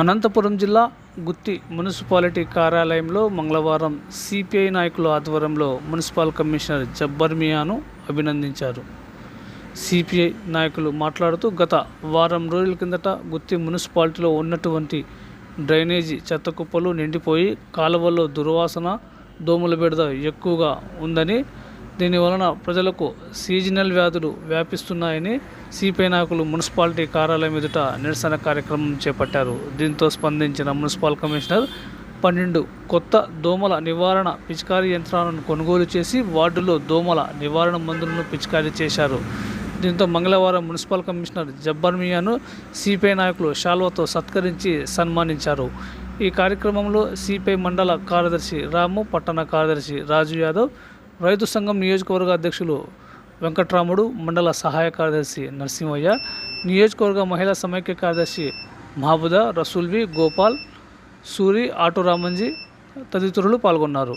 అనంతపురం జిల్లా గుత్తి మున్సిపాలిటీ కార్యాలయంలో మంగళవారం సిపిఐ నాయకుల ఆధ్వర్యంలో మున్సిపల్ కమిషనర్ జబ్బర్ మియాను అభినందించారు. సిపిఐ నాయకులు మాట్లాడుతూ గత వారం రోజుల కిందట గుత్తి మున్సిపాలిటీలో ఉన్నటువంటి డ్రైనేజీ చెత్త కుప్పలు నిండిపోయి కాలువల్లో దుర్వాసన దోమల బెడద ఎక్కువగా ఉందని దీని వలన ప్రజలకు సీజనల్ వ్యాధులు వ్యాపిస్తున్నాయని సిపిఐ నాయకులు మున్సిపాలిటీ కార్యాలయం ఎదుట నిరసన కార్యక్రమం చేపట్టారు. దీంతో స్పందించిన మున్సిపల్ కమిషనర్ పన్నెండు కొత్త దోమల నివారణ పిచికారీ యంత్రాలను కొనుగోలు చేసి వార్డులో దోమల నివారణ మందులను పిచికారీ చేశారు. దీంతో మంగళవారం మున్సిపల్ కమిషనర్ జబ్బర్ మియాను సిపిఐ నాయకులు శాల్వతో సత్కరించి సన్మానించారు. ఈ కార్యక్రమంలో సిపిఐ మండల కార్యదర్శి రాము పట్టణ కార్యదర్శి రాజు యాదవ్ రైతు సంఘం నియోజకవర్గ అధ్యక్షులు వెంకట్రాముడు మండల సహాయ కార్యదర్శి నరసింహయ్య నియోజకవర్గ మహిళా సమైక్య కార్యదర్శి మహబూదా రసూల్వి గోపాల్ సూరి ఆటో రామంజీ తదితరులు పాల్గొన్నారు.